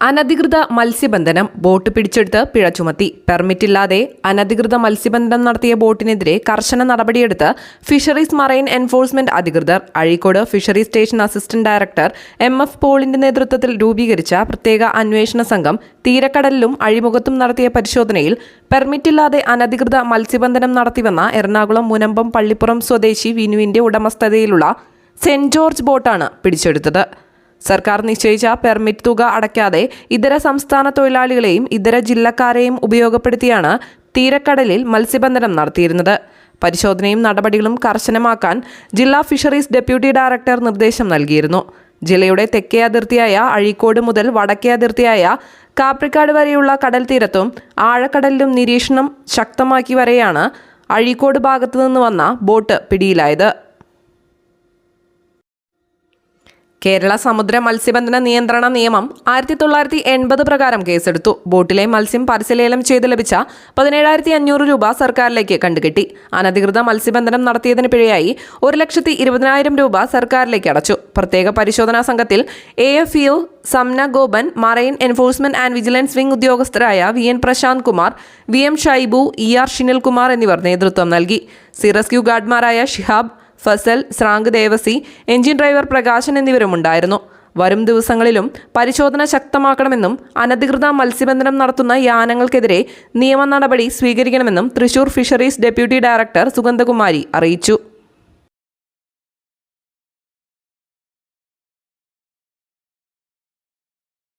അനധികൃത മത്സ്യബന്ധനം ബോട്ട് പിടിച്ചെടുത്ത് പിഴ ചുമത്തി. പെർമിറ്റില്ലാതെ അനധികൃത മത്സ്യബന്ധനം നടത്തിയ ബോട്ടിനെതിരെ കർശന നടപടിയെടുത്ത് ഫിഷറീസ് മറൈൻ എൻഫോഴ്സ്മെന്റ് അധികൃതർ Azhikode fisheries station assistant director M F പോളിന്റെ നേതൃത്വത്തിൽ രൂപീകരിച്ച പ്രത്യേക അന്വേഷണ സംഘം തീരക്കടലിലും അഴിമുഖത്തും നടത്തിയ പരിശോധനയിൽ പെർമിറ്റില്ലാതെ അനധികൃത മത്സ്യബന്ധനം നടത്തിവന്ന എറണാകുളം മുനമ്പം പള്ളിപ്പുറം സ്വദേശി വിനുവിന്റെ ഉടമസ്ഥതയിലുള്ള സെന്റ് ജോർജ് ബോട്ടാണ് പിടിച്ചെടുത്തത്. സർക്കാർ നിശ്ചയിച്ച പെർമിറ്റ് തുക അടയ്ക്കാതെ ഇതര സംസ്ഥാന തൊഴിലാളികളെയും ഇതര ജില്ലക്കാരെയും ഉപയോഗപ്പെടുത്തിയാണ് തീരക്കടലിൽ മത്സ്യബന്ധനം നടത്തിയിരുന്നത്. പരിശോധനയും നടപടികളും കർശനമാക്കാൻ ജില്ലാ ഫിഷറീസ് ഡെപ്യൂട്ടി ഡയറക്ടർ നിർദ്ദേശം നൽകിയിരുന്നു. ജില്ലയുടെ തെക്കേ അതിർത്തിയായ അഴീക്കോട് മുതൽ വടക്കേ അതിർത്തിയായ കാപ്രിക്കാട് വരെയുള്ള കടൽ തീരത്തും ആഴക്കടലിലും നിരീക്ഷണം ശക്തമാക്കി വരെയാണ് അഴീക്കോട് ഭാഗത്തു നിന്ന് വന്ന ബോട്ട് പിടിയിലായത്. കേരള സമുദ്ര മത്സ്യബന്ധന നിയന്ത്രണ നിയമം ആയിരത്തി തൊള്ളായിരത്തി എൺപത് പ്രകാരം കേസെടുത്തു. ബോട്ടിലെ മത്സ്യം പരസ്യലേലം ചെയ്ത് ലഭിച്ച പതിനേഴായിരത്തി അഞ്ഞൂറ് രൂപ സർക്കാരിലേക്ക് കണ്ടുകെട്ടി. അനധികൃത മത്സ്യബന്ധനം നടത്തിയതിന് പിഴയായി ഒരു ലക്ഷത്തി ഇരുപതിനായിരം രൂപ സർക്കാരിലേക്ക് അടച്ചു. പ്രത്യേക പരിശോധനാ സംഘത്തിൽ A F U Samna Gopan marine enforcement and vigilance wing ഉദ്യോഗസ്ഥരായ V N Prasanth Kumar V M Shaibu E R Shinilkumar എന്നിവർ നേതൃത്വം നൽകി. സി റെസ്ക്യൂ ഗാർഡ്മാരായ ഷിഹാബ് ഫസൽ സ്രാങ്ക് ദേവസി എഞ്ചിൻ ഡ്രൈവർ പ്രകാശൻ എന്നിവരുമുണ്ടായിരുന്നു. വരും ദിവസങ്ങളിലും പരിശോധന ശക്തമാക്കണമെന്നും അനധികൃത മത്സ്യബന്ധനം നടത്തുന്ന യാനങ്ങൾക്കെതിരെ നിയമ നടപടി സ്വീകരിക്കണമെന്നും Thrissur fisheries deputy director Sugandhakumari അറിയിച്ചു.